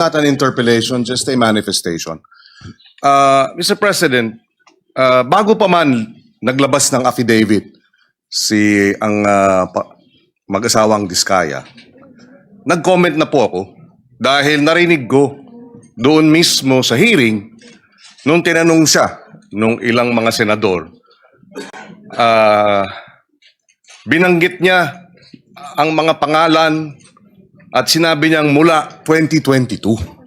not an interpellation, just a manifestation. Uh, Mr. President, uh, bago pa man naglabas ng affidavit si ang uh, mag-asawang Diskaya, nag-comment na po ako dahil narinig ko doon mismo sa hearing nung tinanong siya nung ilang mga senador. Ah, binanggit niya ang mga pangalan at sinabi niyang mula 2022.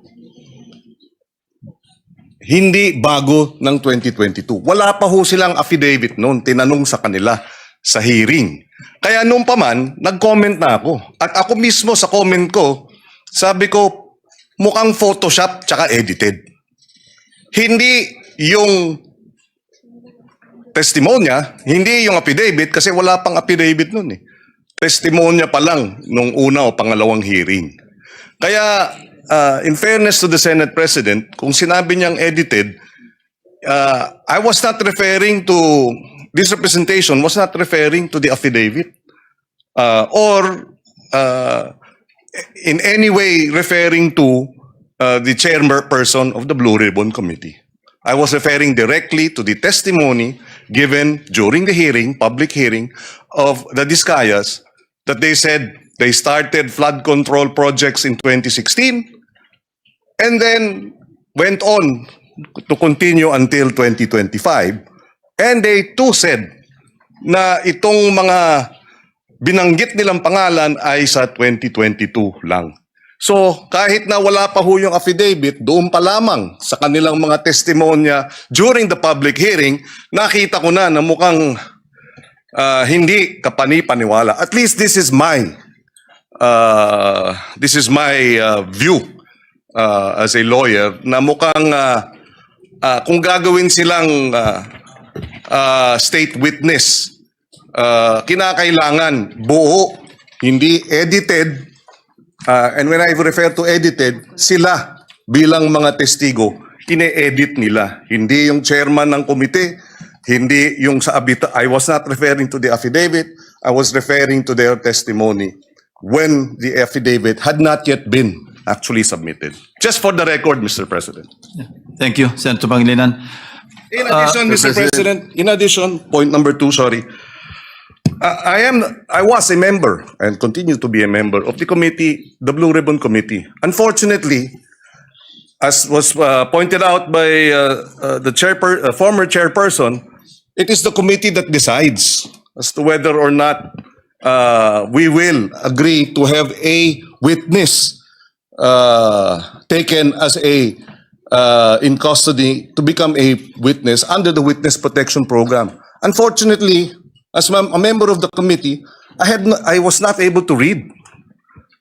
Hindi bago ng 2022. Wala pa ho silang affidavit noon, tinanong sa kanila sa hearing. Kaya nung pa man, nag-comment na ako. At ako mismo sa comment ko, sabi ko, mukhang Photoshop tsaka edited. Hindi yung testimonya, hindi yung affidavit kasi wala pang affidavit noon eh. Testimonya pa lang nung una o pangalawang hearing. Kaya uh, in fairness to the Senate President, kung sinabi niyang edited, uh, I was not referring to this representation was not referring to the affidavit uh, or uh, in any way referring to uh, the chairperson of the Blue Ribbon Committee. I was referring directly to the testimony given during the hearing, public hearing, of the Discayas that they said they started flood control projects in 2016 and then went on to continue until 2025. And they too said na itong mga binanggit nilang pangalan ay sa 2022 lang. So, kahit na wala pa ho yung affidavit, doon pa lamang sa kanilang mga testimonya during the public hearing, nakita ko na na mukhang ah, hindi kapani-paniwala. At least this is my uh, this is my uh, view uh, as a lawyer na mukhang uh, uh, kung gagawin silang uh, uh, state witness, uh, kinakailangan buo, hindi edited. Uh, and when I refer to edited, sila bilang mga testigo, ine-edit nila. Hindi yung chairman ng komite, hindi yung sa abita. I was not referring to the affidavit. I was referring to their testimony when the affidavit had not yet been actually submitted. Just for the record, Mr. President. Thank you, Senator Pangilinan. In addition, Mr. President, in addition, point number two, sorry. Uh, I am, I was a member and continue to be a member of the committee, the Blue Ribbon Committee. Unfortunately, as was uh, pointed out by uh, uh, the chairper, uh, former chairperson, it is the committee that decides as to whether or not uh, we will agree to have a witness uh, taken as a uh, in custody to become a witness under the witness protection program. Unfortunately, as a member of the committee, I had no- I was not able to read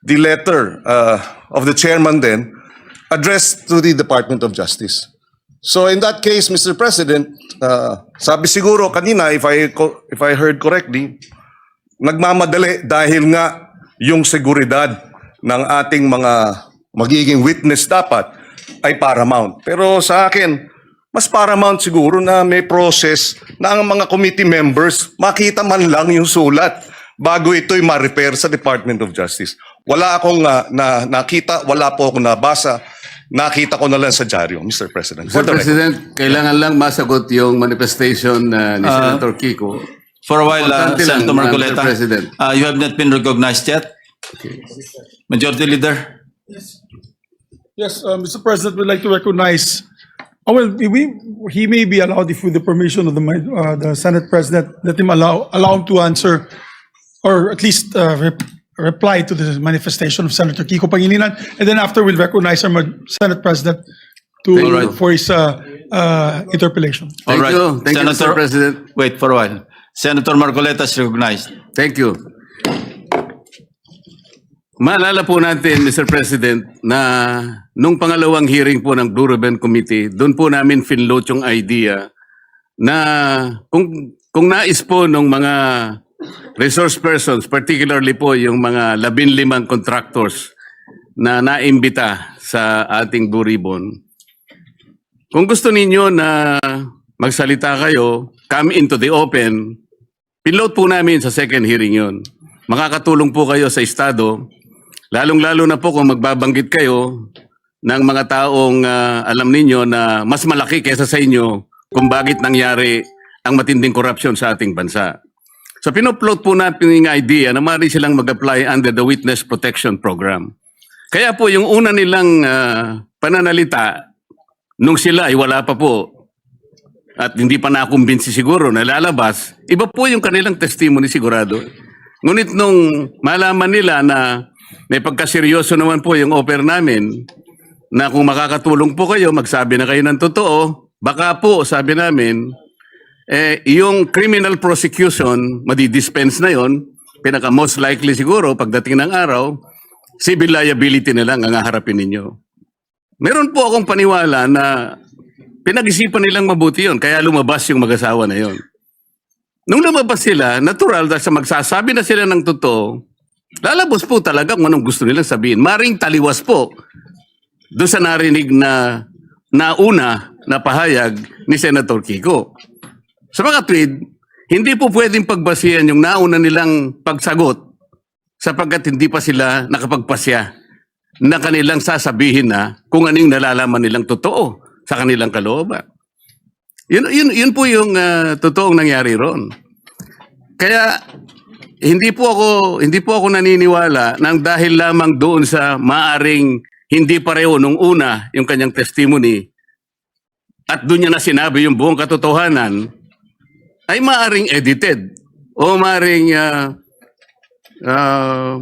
the letter uh, of the chairman then addressed to the Department of Justice. So in that case, Mr. President, uh, sabi siguro kanina, if I if I heard correctly, nagmamadali dahil nga yung seguridad ng ating mga magiging witness dapat ay paramount. Pero sa akin, mas paramount siguro na may process na ang mga committee members makita man lang yung sulat bago ito'y ma-repair sa Department of Justice. Wala akong uh, na, nakita, wala po akong nabasa, nakita ko na lang sa dyaryo, Mr. President. Mr. President, kailangan lang masagot yung manifestation uh, ni Ah. Senator Kiko. For a while, uh, Importante lang, Senator Mr. Marcoleta, President. uh, you have not been recognized yet. Majority Leader, Yes, uh, Mr. President, we'd like to recognize, oh, well, we- he may be allowed, if with the permission of the, uh, the Senate President, let him allow, allow him to answer, or at least uh, rep- reply to the manifestation of Senator Kiko Pangilinan, and then after we'll recognize our Senate President to, you. for his uh, uh, interpellation. All Thank right. you. Thank you, Mr. Senator- President. wait for a while. Senator Marcoleta is recognized. Thank you. Maalala po natin, Mr. President, na nung pangalawang hearing po ng Blue Ribbon Committee, doon po namin finload yung idea na kung, kung nais po ng mga resource persons, particularly po yung mga labinlimang contractors na naimbita sa ating Blue Ribbon, kung gusto ninyo na magsalita kayo, come into the open, Pinload po namin sa second hearing yon. Makakatulong po kayo sa Estado, lalong-lalo na po kung magbabanggit kayo ng mga taong ah, alam ninyo na mas malaki kaysa sa inyo kung bakit nangyari ang matinding korupsyon sa ating bansa. So pinoplot po natin yung idea na maaari silang mag-apply under the Witness Protection Program. Kaya po yung una nilang ah, pananalita, nung sila ay wala pa po at hindi pa nakumbinsi siguro na lalabas, iba po yung kanilang testimony sigurado. Ngunit nung malaman nila na may pagkaseryoso naman po yung offer namin, na kung makakatulong po kayo, magsabi na kayo ng totoo, baka po, sabi namin, eh, yung criminal prosecution, madidispense na yon, pinaka most likely siguro, pagdating ng araw, civil liability na lang ang haharapin ninyo. Meron po akong paniwala na pinag-isipan nilang mabuti yon, kaya lumabas yung mag-asawa na yon. Nung lumabas sila, natural dahil sa magsasabi na sila ng totoo, lalabas po talaga kung anong gusto nilang sabihin. Maring taliwas po doon sa narinig na nauna na pahayag ni Senator Kiko. Sa mga tweet, hindi po pwedeng pagbasihan yung nauna nilang pagsagot sapagkat hindi pa sila nakapagpasya na kanilang sasabihin na kung anong nalalaman nilang totoo sa kanilang kalooban. Yun, yun, yun po yung ah, totoong nangyari ron. Kaya hindi po ako hindi po ako naniniwala nang dahil lamang doon sa maaring hindi pareho nung una yung kanyang testimony at doon niya na sinabi yung buong katotohanan ay maaring edited o maaring ah, ah,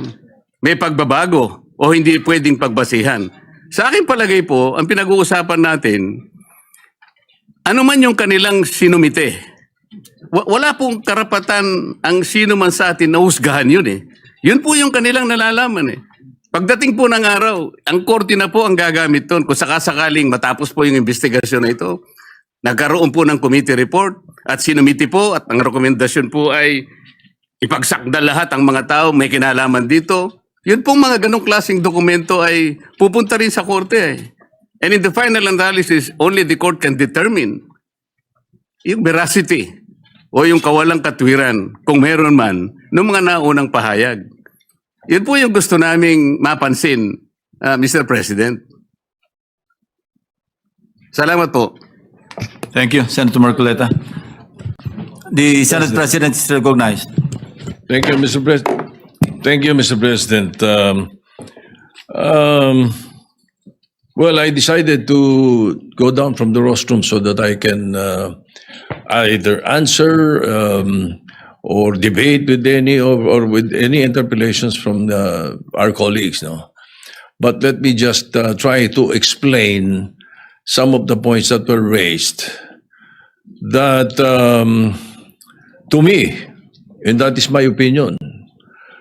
may pagbabago o hindi pwedeng pagbasihan. Sa akin palagay po, ang pinag-uusapan natin, ano man yung kanilang sinumite, wa- wala pong karapatan ang sino man sa atin na husgahan yun eh. Yun po yung kanilang nalalaman eh. Pagdating po ng araw, ang korte na po ang gagamit doon kung sakasakaling matapos po yung investigasyon na ito. Nagkaroon po ng committee report at sinumiti po at ang rekomendasyon po ay ipagsakda lahat ang mga tao may kinalaman dito. Yun pong mga ganong klaseng dokumento ay pupunta rin sa korte eh. And in the final analysis, only the court can determine yung veracity o yung kawalang katwiran, kung meron man, ng mga naunang pahayag. Yun po yung gusto naming mapansin, ah, Mr. President. Salamat po. Thank you, Senator Marcoleta. The Senate President is recognized. Thank you, Mr. President. Thank you, Mr. President. Um, um, well, I decided to go down from the rostrum so that I can uh, either answer um, or debate with any or, or with any interpellations from uh, our colleagues. No, but let me just uh, try to explain some of the points that were raised. That um, to me, and that is my opinion,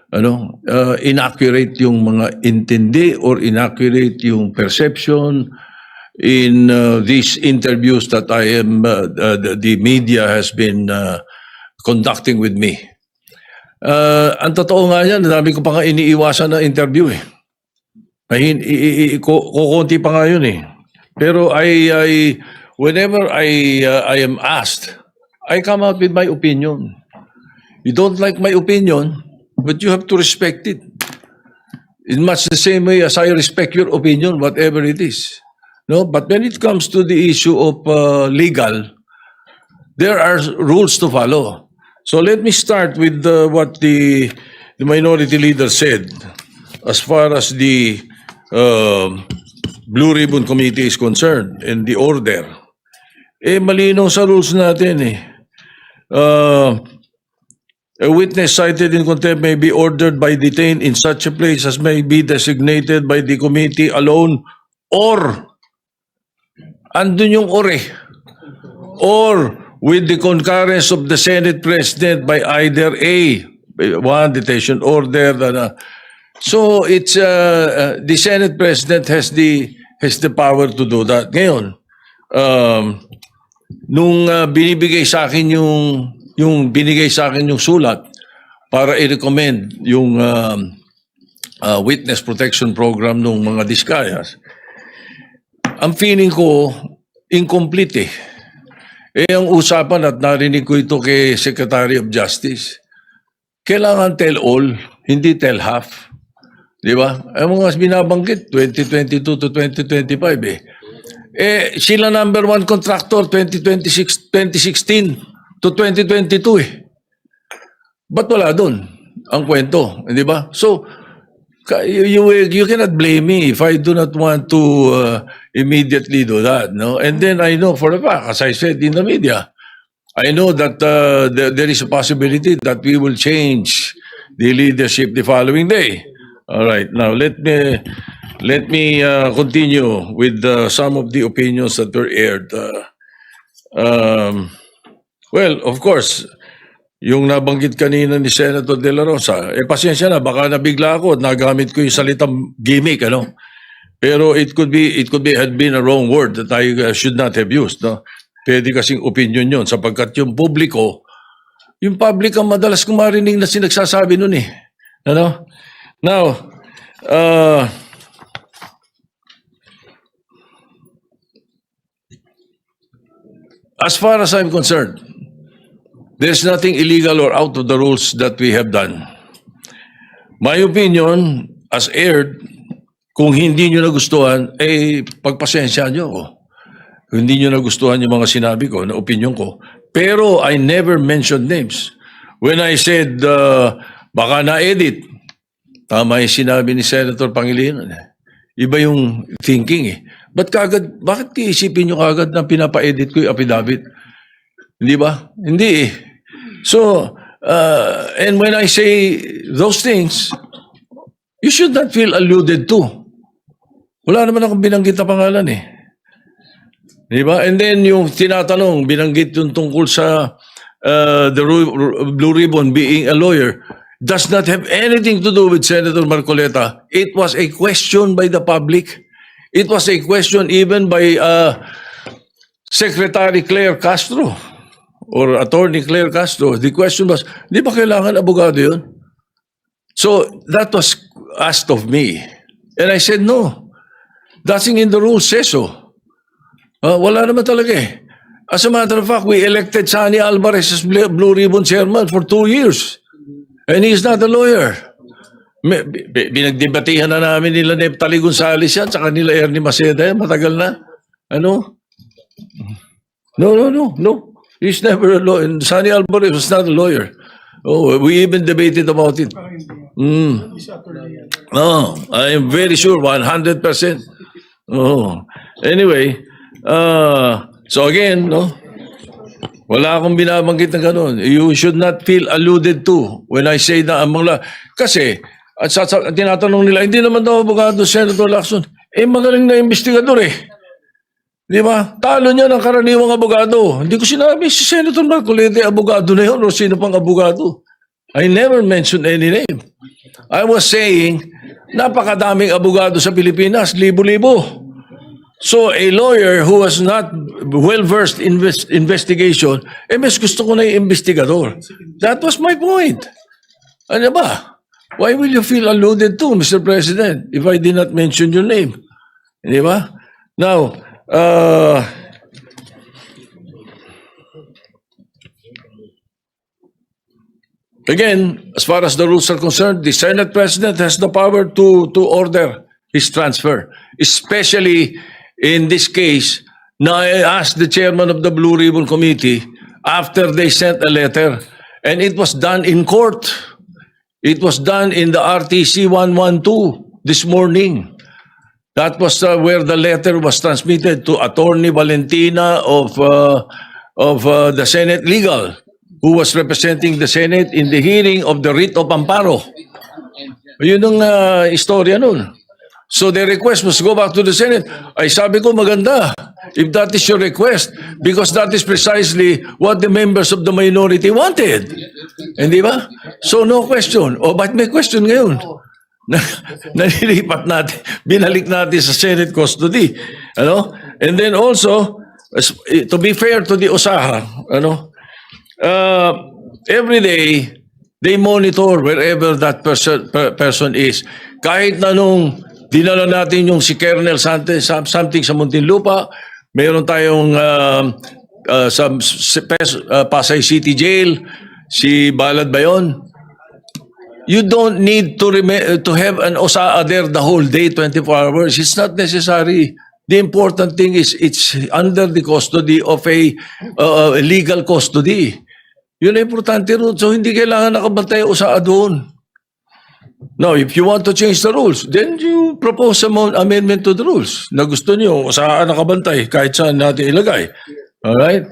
ano, uh, inaccurate yung mga intindi or inaccurate yung perception in uh, these interviews that I am, uh, uh, the, media has been uh, conducting with me. Uh, ang totoo nga yan, dami ko pa nga iniiwasan na interview eh. Ay, kukunti pa nga yun eh. Pero I, I whenever I, uh, I am asked, I come out with my opinion. You don't like my opinion, but you have to respect it. In much the same way as I respect your opinion, whatever it is. No, but when it comes to the issue of uh, legal, there are rules to follow. So let me start with uh, what the, the minority leader said as far as the uh, Blue Ribbon Committee is concerned and the order. Eh, malinaw sa rules natin eh. Uh, A witness cited in contempt may be ordered by detained in such a place as may be designated by the committee alone or andun yung or eh. Or with the concurrence of the Senate President by either A, one detention order, uh, so it's uh, uh, the Senate President has the has the power to do that. Ngayon, um, nung uh, binibigay sa akin yung yung binigay sa akin yung sulat para i-recommend yung um, uh, witness protection program ng mga diskayas, ang feeling ko incomplete eh. Eh ang usapan at narinig ko ito kay Secretary of Justice, kailangan tell all, hindi tell half. Di ba? Ang mga binabanggit, 2022 to 2025 eh. Eh, sila number one contractor 2026, 2016 to 2022 eh. Ba't wala doon ang kwento? Di ba? So, you, you, you cannot blame me if I do not want to uh, immediately do that. No? And then I know for a fact, as I said in the media, I know that uh, there, there is a possibility that we will change the leadership the following day. All right. Now let me let me uh, continue with uh, some of the opinions that were aired. Uh, um, well, of course, yung nabanggit kanina ni Senator De La Rosa, eh pasensya na, baka nabigla ako at nagamit ko yung salitang gimmick, ano? Pero it could be, it could be, had been a wrong word that I uh, should not have used, no? Pwede kasing opinion yon sapagkat yung publiko, yung public ang madalas kong marinig na sinagsasabi nun eh. Ano? Now, uh, as far as I'm concerned, there's nothing illegal or out of the rules that we have done. My opinion, as aired, kung hindi nyo nagustuhan, eh, pagpasensya nyo. Kung hindi nyo nagustuhan yung mga sinabi ko, na opinion ko. Pero I never mentioned names. When I said, uh, baka na-edit, tama yung sinabi ni Senator Pangilinan. Iba yung thinking eh. Ba't kagad, bakit iisipin nyo kagad na pinapa-edit ko yung affidavit? Hindi ba? Hindi eh. So, uh, and when I say those things, you should not feel alluded to. Wala naman akong binanggit na pangalan eh. Di ba? And then yung tinatanong, binanggit yung tungkol sa uh, the Blue Ribbon being a lawyer, does not have anything to do with Senator Marcoleta. It was a question by the public. It was a question even by uh, Secretary Claire Castro or Attorney Claire Castro. The question was, di ba kailangan abogado yun? So that was asked of me. And I said, no. Nothing in the rules says so. Ah, wala naman talaga eh. As a matter of fact, we elected Sani Alvarez as Bl- Blue Ribbon Chairman for two years. And he's not a lawyer. May- bi- bi- Binagdebatihan na namin nila Neptali Gonzales yan, saka nila Ernie Maceda yan, matagal na. Ano? No, no, no, no. He's never a lawyer. Sani Alvarez was not a lawyer. Oh, we even debated about it. Mm. No, I am very sure, 100%. Oh. Anyway, uh, so again, no, wala akong binabanggit na ganun. You should not feel alluded to when I say na ang mga... Kasi, at sa, sa, tinatanong nila, hindi naman daw abogado Senator Lacson. Eh, magaling na investigador eh. Di ba? Talo niya ng karaniwang abogado. Hindi ko sinabi si Senator Marcolete, abogado na yun o sino pang abogado. I never mentioned any name. I was saying, napakadaming abogado sa Pilipinas, libo-libo. So a lawyer who was not well-versed in invest- investigation, eh mas gusto ko na yung investigador. That was my point. Ano ba? Why will you feel alluded to, Mr. President, if I did not mention your name? Now, uh, Again, as far as the rules are concerned, the Senate President has the power to, to order his transfer. Especially in this case, Now, I asked the chairman of the Blue Ribbon Committee after they sent a letter, and it was done in court. It was done in the RTC 112 this morning. That was uh, where the letter was transmitted to Attorney Valentina of uh, of uh, the Senate Legal, who was representing the Senate in the hearing of the writ of amparo. Yun ang uh, istorya nun. So the request was go back to the Senate. Ay sabi ko maganda if that is your request because that is precisely what the members of the minority wanted. Hindi ba? So no question. O ba't may question ngayon? na, nalilipat natin, binalik natin sa Senate custody. Ano? And then also, as- to be fair to the Osaha, ano, uh, every day, they monitor wherever that person, per- person is. Kahit na nung dinala natin yung si Colonel Santos, something sa Muntinlupa, mayroon tayong um, uh, sa, sa uh, Pasay City Jail, si Balad ba yun? You don't need to rema- to have an OSAA there the whole day, 24 hours. It's not necessary. The important thing is it's under the custody of a uh, legal custody. Yun ang importante ron. So hindi kailangan nakabantay OSAA doon. Now, if you want to change the rules, then you propose mo- amendment to the rules na gusto niyo sa nakabantay kahit saan natin ilagay. Alright?